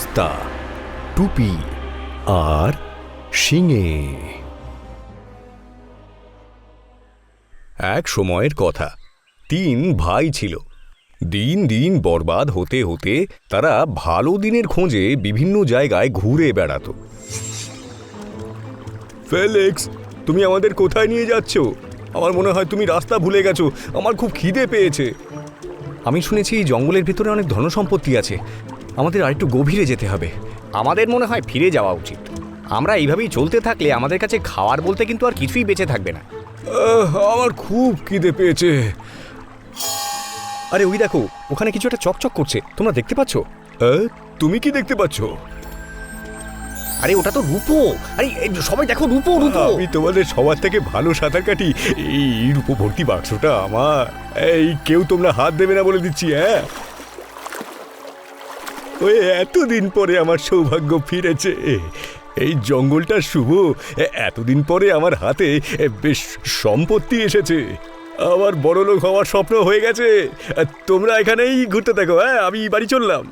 বস্তা। টুপি আর শিঙে। এক সময়ের কথা। তিন ভাই ছিল। দিন দিন বরবাদ হতে হতে তারা ভালো দিনের খোঁজে বিভিন্ন জায়গায় ঘুরে বেড়াতো। ফেলেক্স, তুমি আমাদের কোথায় নিয়ে যাচ্ছ? আমার মনে হয় তুমি রাস্তা ভুলে গেছো। আমার খুব খিদে পেয়েছে। আমি শুনেছি এই জঙ্গলের ভিতরে অনেক ধনসম্পত্তি আছে। আমাদের আরেকটু গভীরে যেতে হবে। আমাদের মনে হয় ফিরে যাওয়া উচিত। আমরা এইভাবেই চলতে থাকলে আমাদের কাছে খাওয়ার বলতে কিন্তু আর কিছুই বেঁচে থাকবে না। আমার খুব খিদে পেয়েছে। আরে ওই দেখো ওখানে কিছু একটা চকচক করছে। তোমরা দেখতে পাচ্ছ? তুমি কি দেখতে পাচ্ছ? আরে ওটা তো রূপো। আরে সবাই দেখো রূপো রূপো। আমি তোমাদের সবার থেকে ভালো সাঁতার কাটি। এই রূপভর্তি বাক্সটা আমার। এই কেউ তোমরা হাত দেবে না বলে দিচ্ছি হ্যাঁ? ওই এতদিন পরে আমার সৌভাগ্য ফিরেছে। এই জঙ্গলটা শুভ। এতদিন পরে আমার হাতে বেশ সম্পত্তি এসেছে। আমার বড়লোক হওয়ার স্বপ্ন হয়ে গেছে। তোমরা এখানেই ঘুরতে থাকো হ্যাঁ আমি বাড়ি চললাম।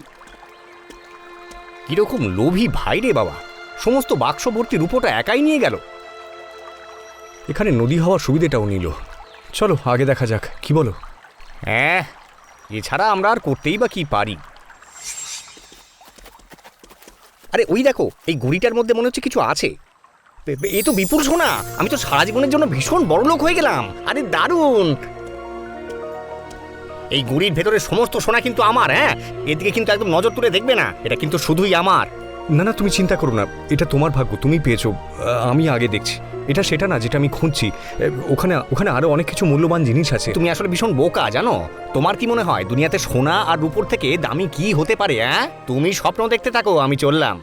কীরকম লোভী ভাই রে বাবা। সমস্ত বাক্স ভর্তি রূপোটা একাই নিয়ে গেল। এখানে নদী হওয়ার সুবিধেটাও নিল। চলো আগে দেখা যাক কি বলো? হ্যাঁ এছাড়া আমরা আর করতেই বা কি পারি? আরে, ওই দেখো, এই গুড়িটার মধ্যে মনে হচ্ছে কিছু আছে। এ- তো বিপুল সোনা। আমি তো সারা জীবনের জন্য ভীষণ বড় লোক হয়ে গেলাম। আরে, দারুণ! এই গুড়ির ভেতরে সমস্ত সোনা কিন্তু আমার হ্যাঁ? এদিকে কিন্তু একদম নজর তুলে দেখবে না। এটা কিন্তু শুধুই আমার। না না, তুমি চিন্তা করো না। এটা তোমার ভাগ্য তুমি পেয়েছ। আমি আগে দেখছি। এটা সেটা না যেটা আমি খুঁজছি। ওখানে ওখানে আরও অনেক কিছু মূল্যবান জিনিস আছে। তুমি আসলে ভীষণ বোকা জানো? তোমার কি মনে হয় দুনিয়াতে সোনা আর রূপোর থেকে দামি কি হতে পারে হ্যাঁ তুমি স্বপ্ন দেখতে থাকো আমি চললাম।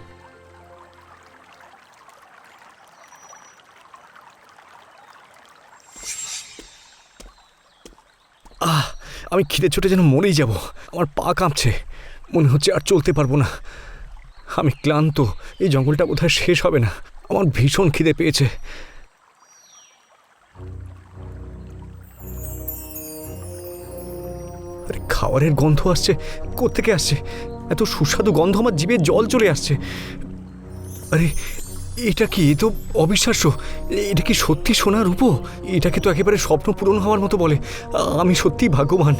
আহ আমি খিদে ছোটে যেন মরেই যাব। আমার পা কাঁপছে। মনে হচ্ছে আর চলতে পারব না। আমি ক্লান্ত। এই জঙ্গলটা বোধহয় শেষ হবে না। আমার ভীষণ খিদে পেয়েছে। খাবারের গন্ধ আসছে, কোত্থেকে আসছে? এত সুস্বাদু গন্ধ আমার জিভে জল চলে আসছে। আরে, এটা কি? এ তো অবিশ্বাস্য। এটা কি সত্যি সোনার রূপো? এটাকে তো একেবারে স্বপ্ন পূরণ হওয়ার মতো বলে। আমি সত্যি ভাগ্যবান।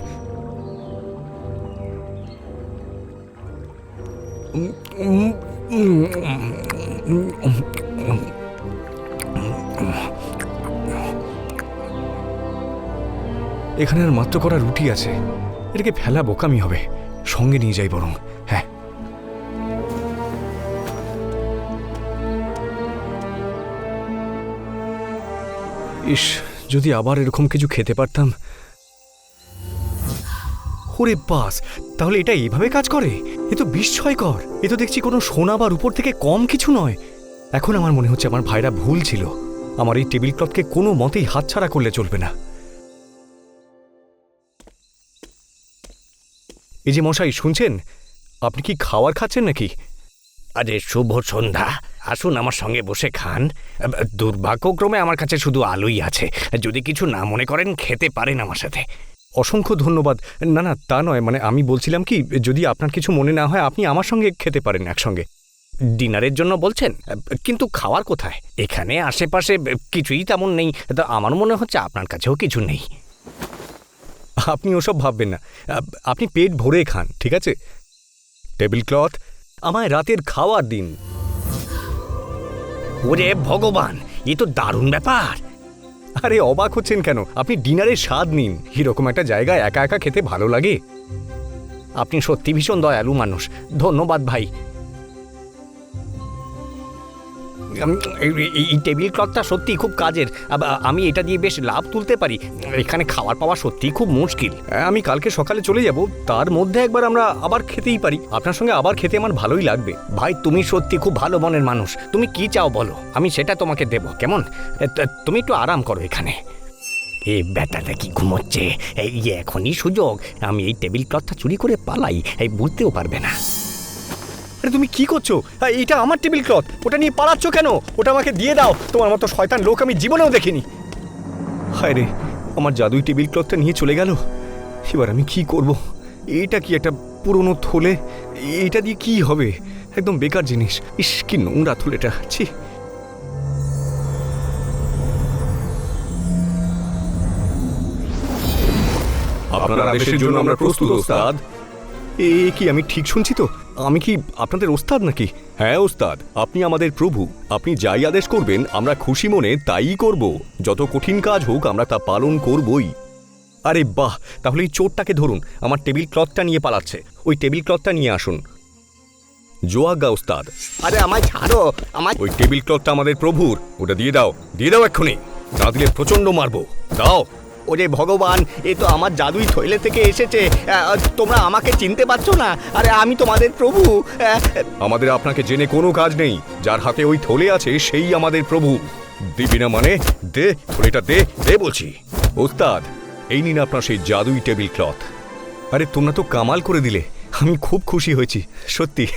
এখানে আর মাত্র করা রুটি আছে। এটাকে ফেলা বোকামি হবে। সঙ্গে নিয়ে যাই বরং। হ্যাঁ। ইস, যদি আবার এরকম কিছু খেতে পারতাম। ওরে বাস, তাহলে এটা এইভাবে কাজ করে? এ তো বিস্ময়কর। এ তো দেখছি কোনো সোনা বা উপর থেকে কম কিছু নয়। এখন আমার মনে হচ্ছে আমার ভাইরা ভুল ছিল। আমার এই টেবিল ক্লথকে কোনো মতেই হাতছাড়া করলে চলবে না। এই যে মশাই শুনছেন? আপনি কি খাওয়ার খাচ্ছেন নাকি? আরে শুভ সন্ধ্যা। আসুন আমার সঙ্গে বসে খান। দুর্ভাগ্যক্রমে আমার কাছে শুধু আলুই আছে। যদি কিছু না মনে করেন খেতে পারেন আমার সাথে। অসংখ্য ধন্যবাদ। না না তা নয়। মানে আমি বলছিলাম কি যদি আপনার কিছু মনে না হয় আপনি আমার সঙ্গে খেতে পারেন একসঙ্গে। ডিনারের জন্য বলছেন? কিন্তু খাওয়ার কোথায়? এখানে আশেপাশে কিছুই তেমন নেই। তা আমার মনে হচ্ছে আপনার কাছেও কিছু নেই। আপনি ওসব ভাববেন না। আপনি পেট ভরে খান, ঠিক আছে? টেবিল ক্লথ আমায় রাতের খাওয়ার দিন। ওরে ভগবান, এ তো দারুণ ব্যাপার। আরে অবাক হচ্ছেন কেন? আপনি ডিনারের স্বাদ নিন। এরকম একটা জায়গায় একা একা খেতে ভালো লাগে। আপনি সত্যি ভীষণ দয়ালু মানুষ। ধন্যবাদ ভাই। এই- টেবিল ক্লথটা সত্যি খুব কাজের। আমি এটা দিয়ে বেশ লাভ তুলতে পারি। এখানে খাবার পাওয়া সত্যিই খুব মুশকিল। আমি কালকে সকালে চলে যাব, তার মধ্যে একবার আমরা আবার খেতেই পারি। আপনার সঙ্গে আবার খেতে আমার ভালোই লাগবে। ভাই, তুমি সত্যি খুব ভালো মনের মানুষ। তুমি কি চাও বলো? আমি সেটা তোমাকে দেব, কেমন? তুমি একটু আরাম করো এখানে। এ ব্যাটাটা কি ঘুমোচ্ছে? এই এখনই সুযোগ। আমি এই টেবিল ক্লথটা চুরি করে পালাই। এই বুঝতেও পারবে না। আরে তুমি কি করছ? হ্যাঁ, এটা আমার টেবিল ক্লথ। ওটা নিয়ে পালাচ্ছ কেন? ওটা আমাকে দিয়ে দাও। তোমার মতো শয়তান লোক আমি জীবনেও দেখিনি। হায় রে আমার জাদুই টেবিল ক্লথটা নিয়ে চলে গেল। এবার আমি কি করব? এটা কি একটা পুরনো থলে? এটা দিয়ে কি হবে? একদম বেকার জিনিস। ইস কি নোংরা থলেটা। ছি। আপনার আদেশের জন্য আমরা প্রস্তুত ওস্তাদ। এ কি আমি ঠিক শুনছি তো? আমি কি আপনাদের ওস্তাদ নাকি? হ্যাঁ ওস্তাদ। আপনি আমাদের প্রভু। আপনি যাই আদেশ করবেন আমরা খুশি মনে তাই করব। যত কঠিন কাজ হোক আমরা তা পালন করবই। আরে বাহ! তাহলে এই চোরটাকে ধরুন। আমার টেবিল ক্লথটা নিয়ে পালাচ্ছে। ওই টেবিল ক্লথটা নিয়ে আসুন। জোয়াগা ওস্তাদ। আরে আমায় ছাড়ো! আমায় ওই টেবিল ক্লথটা আমাদের প্রভুর। ওটা দিয়ে দাও। দিয়ে দাও এক্ষুনি। না দিলে প্রচণ্ড মারবো। দাও। ওরে ভগবান, এ তো আমার জাদুই থইলে থেকে এসেছে। তোমরা আমাকে চিনতে পারছ না? আরে আমি তোমাদের প্রভু। আমাদের আপনাকে জেনে কোনো কাজ নেই। যার হাতে ওই থলে আছে, সেই আমাদের প্রভু। দিবি না মানে? দে, থলেটা দে দে বলছি। ওস্তাদ, এই নিন আপনার সেই জাদুই টেবিল ক্লথ। আরে, তোমরা তো কামাল করে দিলে। আমি খুব খুশি হয়েছি, সত্যি।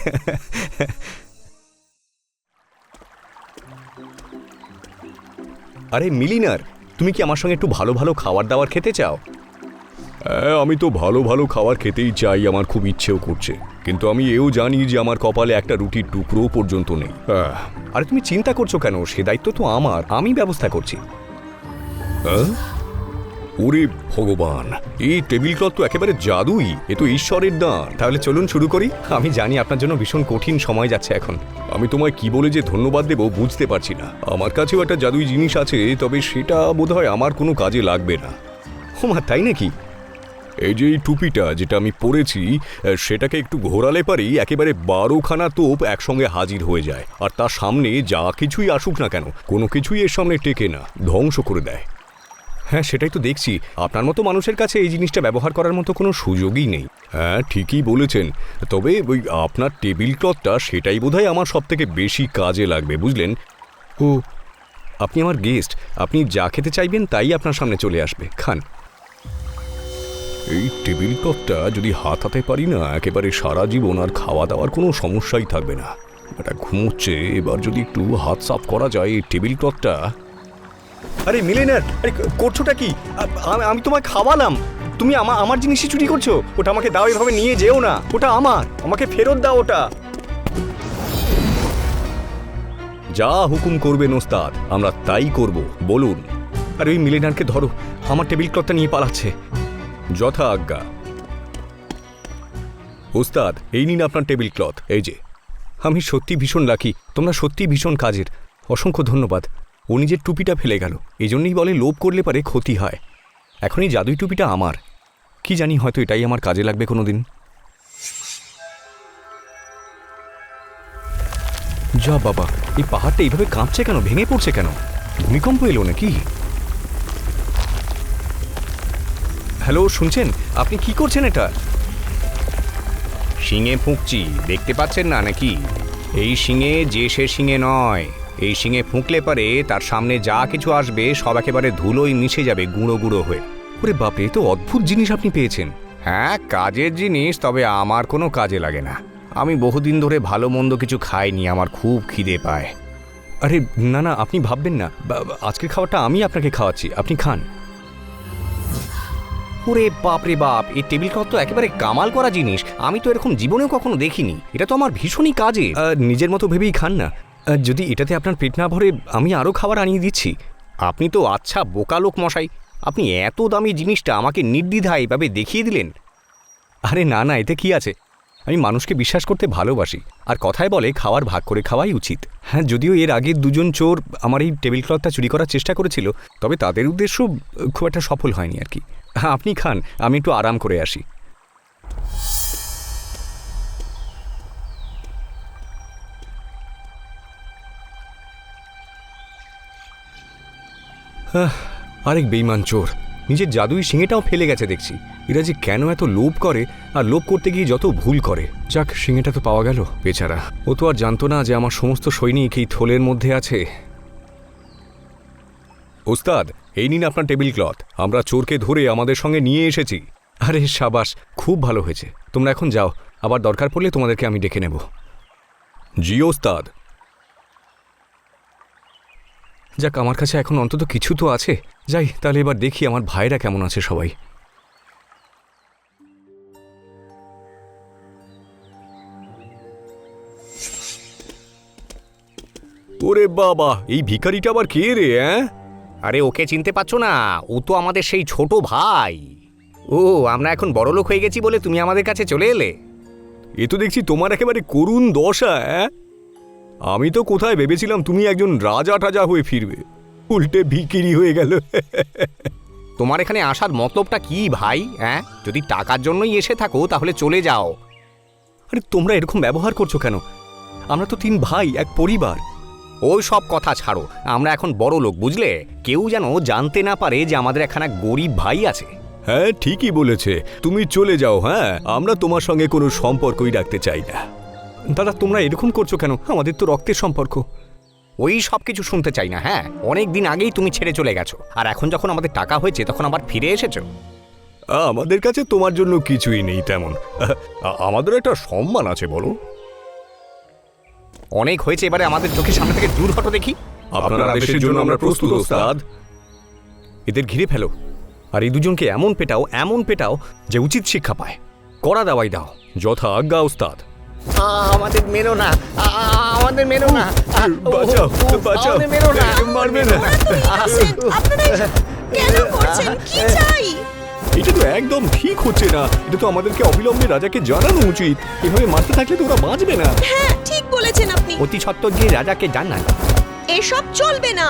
আরে, মিলিনার তুমি কি আমার সঙ্গে একটু ভালো ভালো খাবার দাবার খেতে চাও? হ্যাঁ আমি তো ভালো ভালো খাবার খেতেই চাই আমার খুব ইচ্ছেও করছে। কিন্তু আমি এও জানি যে আমার কপালে একটা রুটির টুকরো পর্যন্ত নেই। আরে তুমি চিন্তা করছ কেন? সে দায়িত্ব তো আমার আমি ব্যবস্থা করছি। হ্যাঁ? ওরে ভগবান, এই টেবিল ক্লথ তো একেবারে জাদুই, এ তো ঈশ্বরের দান। তাহলে চলুন শুরু করি। আমি জানি আপনার জন্য ভীষণ কঠিন সময় যাচ্ছে এখন। আমি তোমায় কি বলে যে ধন্যবাদ দেব বুঝতে পারছি না। আমার কাছেও একটা জাদুই জিনিস আছে, তবে সেটা বোধহয় আমার কোনো কাজে লাগবে না। হোমা তাই নাকি? এই যে এই টুপিটা যেটা আমি পরেছি সেটাকে একটু ঘোরালে পারি একেবারে বারোখানা তোপ একসঙ্গে হাজির হয়ে যায়। আর তার সামনে যা কিছুই আসুক না কেন, কোনো কিছুই এর সামনে টেকে না, ধ্বংস করে দেয়। হ্যাঁ সেটাই তো দেখছি। আপনার মতো মানুষের কাছে এই জিনিসটা ব্যবহার করার মতো কোনো সুযোগই নেই। হ্যাঁ ঠিকই বলেছেন। তবে ওই আপনার টেবিল ক্লথটা, সেটাই বোধহয় আমার সব থেকে বেশি কাজে লাগবে, বুঝলেন? ও, আপনি আমার গেস্ট। আপনি যা খেতে চাইবেন, তাই আপনার সামনে চলে আসবে। খান। এই টেবিল ক্লথটা যদি হাত হাতে পারি না, একেবারে সারা জীবন আর খাওয়া দাওয়ার কোনো সমস্যাই থাকবে না। এটা ঘুমোচ্ছে, এবার যদি একটু হাত সাফ করা যায়, এই টেবিল ক্লথটা আরে মিলেনার আরে করছোটা কি? আমি তোমায় খাওয়ালাম। তুমি আমার আমার জিনিসই চুরি করছ। ওটা আমাকে দাও এভাবে নিয়ে যেও না। ওটা আমার। আমাকে ফেরত দাও ওটা। যা হুকুম করবেন ওস্তাদ আমরা তাই করব। বলুন। আর ওই মিলেনারকে ধরো। আমার টেবিল ক্লথটা নিয়ে পালাচ্ছে। যথা আজ্ঞা। ওস্তাদ এই নিন আপনার টেবিল ক্লথ। এই যে। আমি সত্যি ভীষণ লাকি। তোমরা সত্যি ভীষণ কাজের। অসংখ্য ধন্যবাদ। ও নিজের টুপিটা ফেলে গেল এই জন্যই বলে লোভ করলে পারে ক্ষতি হয়। এখন এই জাদুই টুপিটা আমার। কি জানি হয়তো এটাই আমার কাজে লাগবে কোনো দিন যা বাবা, এই পাহাড়টা এইভাবে কাঁপছে কেন? ভেঙে পড়ছে কেন? ভূমিকম্প এলো নাকি? হ্যালো, শুনছেন? আপনি কি করছেন এটা? শিঙে ফুঁকছি দেখতে পাচ্ছেন না নাকি? এই শিঙে যে সে শিঙে নয়। এই শিঙে ফুঁকলে পারে তার সামনে যা কিছু আসবে সব একেবারে ধুলোই মিশে যাবে গুঁড়ো গুঁড়ো হয়ে। ওরে বাপরে এ তো অদ্ভুত জিনিস আপনি পেয়েছেন। হ্যাঁ কাজের জিনিস তবে আমার কোনো কাজে লাগে না। আমি বহুদিন ধরে ভালো মন্দ কিছু খাইনি আমার খুব খিদে পায়। আরে না না আপনি ভাববেন না। আজকের খাবারটা আমি আপনাকে খাওয়াচ্ছি আপনি খান। ওরে বাপ রে বাপ এই টেবিল ক্লথ তো একেবারে কামাল করা জিনিস। আমি তো এরকম জীবনেও কখনো দেখিনি। এটা তো আমার ভীষণই কাজে নিজের মতো ভেবেই খান না। যদি এটাতে আপনার পেট না ভরে, আমি আরও খাবার আনিয়ে দিচ্ছি। আপনি তো আচ্ছা বোকা লোক মশাই। আপনি এত দামি জিনিসটা আমাকে নির্দ্বিধায় এভাবে দেখিয়ে দিলেন। আরে না না, এতে কি আছে? আমি মানুষকে বিশ্বাস করতে ভালোবাসি। আর কথায় বলে, খাওয়ার ভাগ করে খাওয়াই উচিত। হ্যাঁ যদিও এর আগে দুজন চোর আমার এই টেবিল ক্লথটা চুরি করার চেষ্টা করেছিল, তবে তাদের উদ্দেশ্য খুব একটা সফল হয়নি আর কি। হ্যাঁ আপনি খান, আমি একটু আরাম করে আসি। আরেক বেইমান চোর। নিজের জাদুই শিঙেটাও ফেলে গেছে দেখছি। এরা যে কেন এত লোভ করে আর লোভ করতে গিয়ে যত ভুল করে? যাক শিঙেটা তো পাওয়া গেল, বেচারা। ও তো আর জানতো না যে আমার সমস্ত সৈনিক এই থলের মধ্যে আছে। ওস্তাদ, এই নিন আপনার টেবিল ক্লথ। আমরা চোরকে ধরে আমাদের সঙ্গে নিয়ে এসেছি। আরে সাবাস, খুব ভালো হয়েছে। তোমরা এখন যাও, আবার দরকার পড়লে তোমাদেরকে আমি ডেকে নেব। জি, ওস্তাদ। যাক আমার কাছে এখন অন্তত কিছু তো আছে। যাই তাহলে এবার দেখি আমার ভাইরা কেমন আছে সবাই। ওরে বাবা এই ভিখারিটা আবার কে রে হ্যাঁ আরে ওকে চিনতে পারছ না ও তো আমাদের সেই ছোট ভাই। ও আমরা এখন বড় লোক হয়ে গেছি বলে তুমি আমাদের কাছে চলে এলে। এ তো দেখছি তোমার একেবারে করুণ দশা হ্যাঁ আমি তো কোথায় ভেবেছিলাম তুমি একজন রাজা টাজা হয়ে ফিরবে। উল্টে ভিকিরি হয়ে গেল। তোমার এখানে আসার মতলবটা কি ভাই হ্যাঁ? যদি টাকার জন্যই এসে থাকো তাহলে চলে যাও। আরে তোমরা এরকম ব্যবহার করছ কেন? আমরা তো তিন ভাই এক পরিবার। ওই সব কথা ছাড়ো আমরা এখন বড় লোক বুঝলে? কেউ যেন জানতে না পারে যে আমাদের এখানে এক গরিব ভাই আছে। হ্যাঁ ঠিকই বলেছে। তুমি চলে যাও হ্যাঁ? আমরা তোমার সঙ্গে কোনো সম্পর্কই রাখতে চাই না। দাদা তোমরা এরকম করছ কেন? আমাদের তো রক্তের সম্পর্ক। ওই সব কিছু শুনতে চাই না হ্যাঁ? অনেক দিন আগেই তুমি ছেড়ে চলে গেছো। আর এখন যখন আমাদের টাকা হয়েছে তখন আবার ফিরে এসেছ? আমাদের কাছে তোমার জন্য কিছুই নেই তেমন। আমাদের একটা সম্মান আছে বলো। অনেক হয়েছে এবারে আমাদের চোখের সামনে থেকে দূর হটো দেখি। আপনার আদেশের জন্য আমরা প্রস্তুত ওস্তাদ। এদের ঘিরে ফেলো। আর এই দুজনকে এমন পেটাও এমন পেটাও যে উচিত শিক্ষা পায়। কড়া দাওয়াই দাও। যথা আজ্ঞা ওস্তাদ। আমাদের মেরো না। আমাদের মেরো না। বাঁচাও, বাঁচাও। মেরো না। মারবে না। আছেন আপনারা এসব কেন করছেন? কি চাই? এটা তো একদম ঠিক হচ্ছে না। এটা তো আমাদেরকে অবিলম্বে রাজাকে জানানো উচিত। এভাবে মারতে থাকলে তো ওরা বাঁচবে না। হ্যাঁ ঠিক বলেছেন আপনি। অতি সত্ত্বর গিয়ে রাজাকে জানান। এসব চলবে না।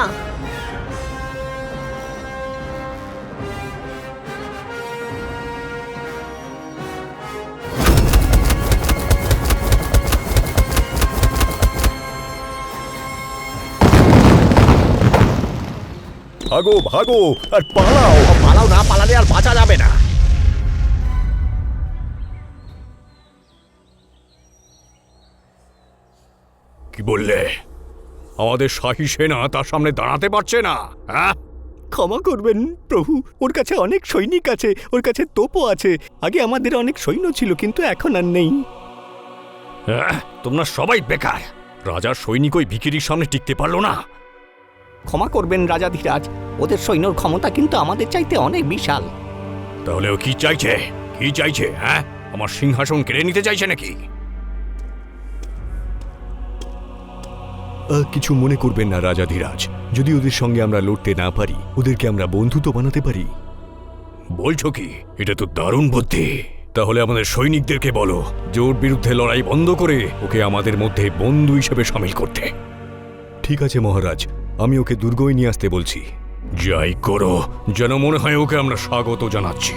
ভাগো ভাগো আর পালাও। পালাও না পালালে আর বাঁচা যাবে না। কি বললে? আমাদের শাহী সেনা তার সামনে দাঁড়াতে পারছে না হ্যাঁ? ক্ষমা করবেন প্রভু। ওর কাছে অনেক সৈনিক আছে ওর কাছে তোপও আছে। আগে আমাদের অনেক সৈন্য ছিল কিন্তু এখন আর নেই। আহ, তোমরা সবাই বেকার। রাজার সৈনিক ওই ভিকিরির সামনে টিকতে পারল না। ক্ষমা করবেন রাজা ধীরাজ। ওদের সৈন্যর ক্ষমতা কিন্তু আমাদের চাইতে অনেক বিশাল। তাহলে ও কি চাইছে? কি চাইছে হ্যাঁ? আমার সিংহাসন কেড়ে নিতে চাইছে নাকি? কিছু মনে করবেন না রাজা ধীরাজ। যদি ওদের সঙ্গে আমরা লড়তে না পারি ওদেরকে আমরা বন্ধু তো বানাতে পারি। বলছো কি? এটা তো দারুণ বুদ্ধি। তাহলে আমাদের সৈনিকদেরকে বলো যে ওর বিরুদ্ধে লড়াই বন্ধ করে ওকে আমাদের মধ্যে বন্ধু হিসেবে সামিল করতে। ঠিক আছে মহারাজ। আমি ওকে দুর্গই নিয়ে আসতে বলছি। যাই করো যেন মনে হয় ওকে আমরা স্বাগত জানাচ্ছি।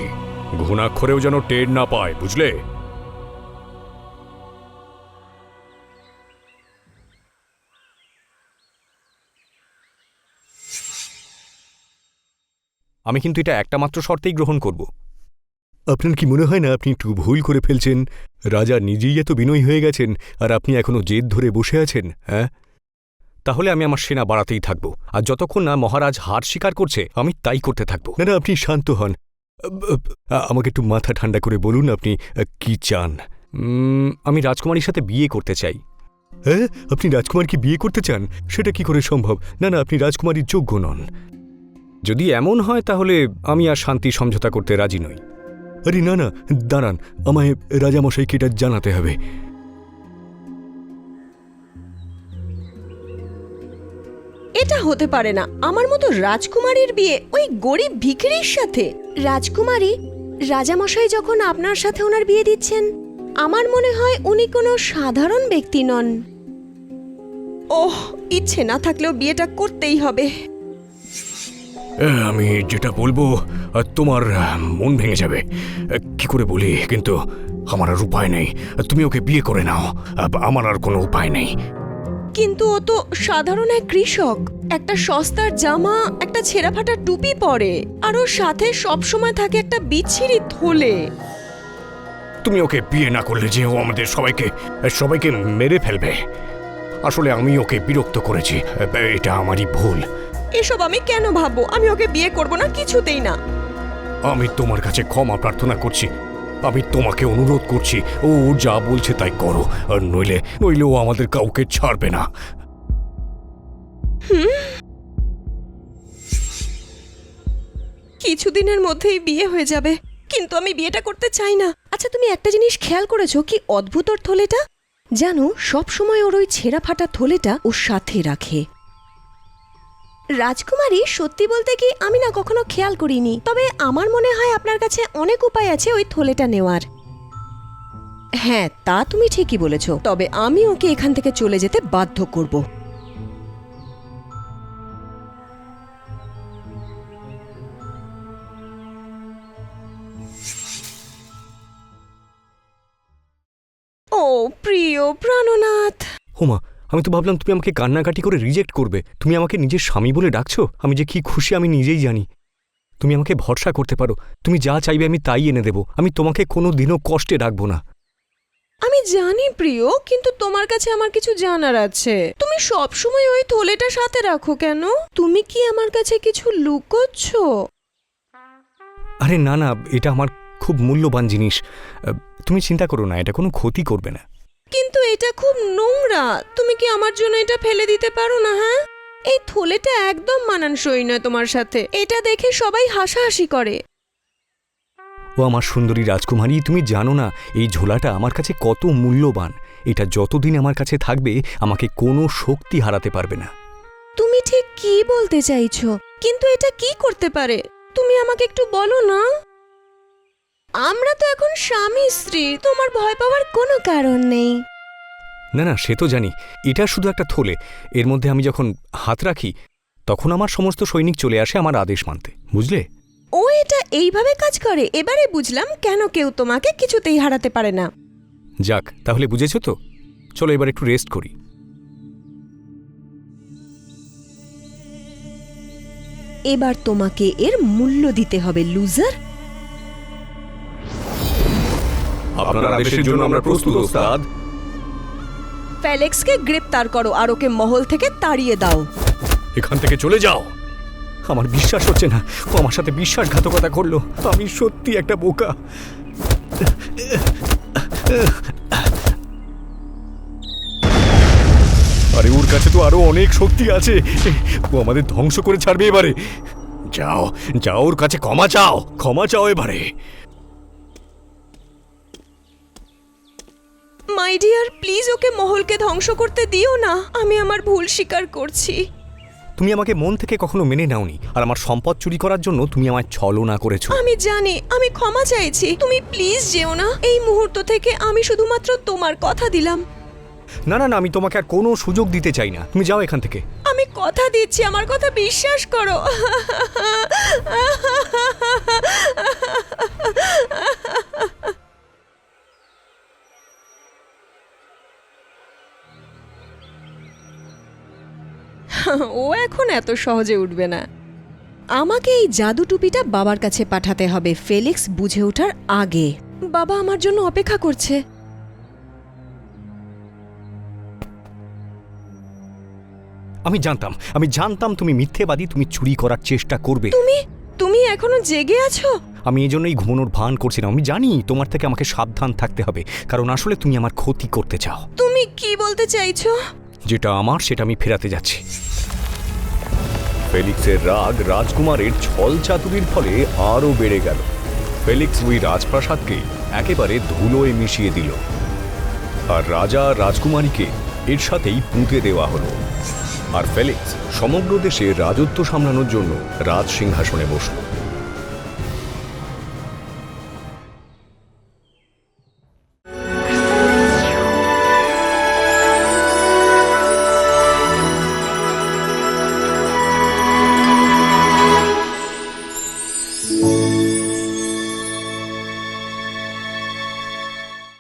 ঘুণাক্ষরেও যেন টের না পায় বুঝলে? আমি কিন্তু এটা একটা মাত্র শর্তেই গ্রহণ করব। আপনার কি মনে হয় না আপনি একটু ভুল করে ফেলছেন? রাজা নিজেই এত বিনয়ী হয়ে গেছেন আর আপনি এখনও জেদ ধরে বসে আছেন হ্যাঁ? তাহলে আমি আমার সেনা বাড়াতেই থাকব। আর যতক্ষণ না মহারাজ হার স্বীকার করছে আমি তাই করতে থাকব। না না আপনি শান্ত হন। আমাকে একটু মাথা ঠান্ডা করে বলুন আপনি কি চান? আমি রাজকুমারীর সাথে বিয়ে করতে চাই। হ্যাঁ আপনি রাজকুমারকে বিয়ে করতে চান? সেটা কি করে সম্ভব? না না আপনি রাজকুমারীর যোগ্য নন। যদি এমন হয় তাহলে আমি আর শান্তি সমঝোতা করতে রাজি নই। আরে না না দাঁড়ান। আমায় রাজামশাইকে এটা জানাতে হবে। এটা হতে পারে না। আমার মতো রাজকুমারীর বিয়ে ওই গরিব ভিখিরির সাথে। রাজকুমারী, রাজামশাই যখন আপনার সাথে ওনার বিয়ে দিচ্ছেন, আমার মনে হয় উনি কোনো সাধারণ ব্যক্তি নন। ওহ, ইচ্ছে না থাকলেও বিয়েটা করতেই হবে। আমি যেটা বলব তোমার মন ভেঙে যাবে। কি করে বলি, কিন্তু আমার আর উপায় নেই। তুমি ওকে বিয়ে করে নাও। আমার আর কোনো উপায় নেই। কিন্তু ও তো সাধারণ এক কৃষক। একটা সস্তার জামা একটা ছেঁড়া ফাটা টুপি পরে। আর ওর সাথে সবসময় থাকে একটা বিচ্ছিরি থলে। তুমি ওকে বিয়ে না করলে যে ও আমাদের সবাইকে সবাইকে মেরে ফেলবে। আসলে আমি ওকে বিরক্ত করেছি। এটা আমারই ভুল। এসব আমি কেন ভাববো? আমি ওকে বিয়ে করব না কিছুতেই না। আমি তোমার কাছে ক্ষমা প্রার্থনা করছি। আমি তোমাকে অনুরোধ করছি, ও যা বলছে তাই করো, আর নইলে নইলে ও আমাদের কাউকে ছাড়বে না। কিছুদিনের মধ্যেই বিয়ে হয়ে যাবে, কিন্তু আমি বিয়েটা করতে চাই না। আচ্ছা তুমি একটা জিনিস খেয়াল করেছ, কি অদ্ভুত ওর থলেটা? জানো, সবসময় ওর ওই ছেঁড়া ফাটা থলেটা ওর সাথে রাখে। রাজকুমারী সত্যি বলতে কি আমি না কখনো খেয়াল করিনি। তবে আমার মনে হয় আপনার কাছে অনেক উপায় আছে ওই থলেটা নেওয়ার। হ্যাঁ তা তুমি ঠিকই বলেছ। তবে আমি ওকে এখান থেকে চলে যেতে বাধ্য করব। ও প্রিয় প্রাণনাথ! হোমা আমি তো ভাবলাম তুমি আমাকে কান্নাকাটি করে রিজেক্ট করবে। তুমি আমাকে নিজের স্বামী বলে ডাকছো? আমি যে কি খুশি আমি নিজেই জানি। তুমি আমাকে ভরসা করতে পারো। তুমি যা চাইবে আমি তাই এনে দেবো। আমি তোমাকে কোনো দিনও কষ্টে রাখব না। আমি জানি প্রিয় কিন্তু তোমার কাছে আমার কিছু জানার আছে। তুমি সব সময় ওই থলেটা সাথে রাখো কেন? তুমি কি আমার কাছে কিছু লুকোচ্ছ? আরে না না এটা আমার খুব মূল্যবান জিনিস। তুমি চিন্তা করো না এটা কোনো ক্ষতি করবে না। কিন্তু এটা খুব নোংরা। তুমি কি আমার জন্য এটা ফেলে দিতে পারো না হ্যাঁ? এই থলেটা একদম মানানসই নয় তোমার সাথে। এটা দেখে সবাই হাসাহাসি করে। ও আমার সুন্দরী রাজকুমারী তুমি জানো না এই ঝোলাটা আমার কাছে কত মূল্যবান। এটা যতদিন আমার কাছে থাকবে আমাকে কোনো শক্তি হারাতে পারবে না। তুমি ঠিক কি বলতে চাইছো? কিন্তু এটা কি করতে পারে? তুমি আমাকে একটু বলো না। আমরা তো এখন স্বামী স্ত্রী তোমার ভয় পাওয়ার কোনো কারণ নেই। না না সে তো জানি। এটা শুধু একটা থলে। এর মধ্যে আমি যখন হাত রাখি তখন আমার সমস্ত সৈনিক চলে আসে আমার আদেশ মানতে। বুঝলে? ও এটা এইভাবে কাজ করে। এবারে বুঝলাম কেন কেউ তোমাকে কিছুতেই হারাতে পারে না। যাক তাহলে বুঝেছ তো? চলো এবার একটু রেস্ট করি। এবার তোমাকে এর মূল্য দিতে হবে লুজার আপনার আদেশের জন্য আমরা প্রস্তুত ওস্তাদ। ফেলেক্সকে গ্রেপ্তার করো আর ওকে মহল থেকে তাড়িয়ে দাও। এখান থেকে চলে যাও। আমার বিশ্বাস হচ্ছে না। ও আমার সাথে বিশ্বাসঘাতকতা করল। আমি সত্যি একটা বোকা। আরে ওর কাছে তো আরও অনেক শক্তি আছে। ও আমাদের ধ্বংস করে ছাড়বে এবারে। যাও যাও ওর কাছে ক্ষমা চাও। ক্ষমা চাও এবারে। মাই ডিয়ার প্লিজ ওকে মহলকে ধ্বংস করতে দিও না। আমি আমার ভুল স্বীকার করছি। তুমি আমাকে মন থেকে কখনো মেনে নাওনি আর আমার সম্পদ চুরি করার জন্য তুমি আমায় ছলনা করেছ। আমি জানি আমি ক্ষমা চাইছি। তুমি প্লিজ যেও না। এই মুহূর্ত থেকে আমি শুধুমাত্র তোমার কথা দিলাম। না না না আমি তোমাকে আর কোনো সুযোগ দিতে চাই না। তুমি যাও এখান থেকে। আমি কথা দিচ্ছি আমার কথা বিশ্বাস করো। ও এখন এত সহজে উঠবে না। আমাকে এই জাদু টুপিটা বাবার কাছে পাঠাতে হবে ফেলিক্স বুঝে ওঠার আগে। বাবা আমার জন্য অপেক্ষা করছে। আমি জানতাম আমি জানতাম তুমি মিথ্যেবাদী তুমি চুরি করার চেষ্টা করবে। তুমি তুমি এখনও জেগে আছো? আমি এই জন্যই ঘুমানোর ভান করছিলাম। আমি জানি তোমার থেকে আমাকে সাবধান থাকতে হবে কারণ আসলে তুমি আমার ক্ষতি করতে চাও। তুমি কি বলতে চাইছো? যেটা আমার সেটা আমি ফেরাতে যাচ্ছি। ফেলিক্সের রাগ রাজকুমারের ছল চাতুরির ফলে আরও বেড়ে গেল। ফেলিক্স ওই রাজপ্রাসাদকে একেবারে ধুলোয় মিশিয়ে দিল। আর রাজা রাজকুমারীকে এর সাথেই পুঁতে দেওয়া হলো। আর ফেলিক্স সমগ্র দেশে রাজত্ব সামলানোর জন্য রাজ সিংহাসনে বসল।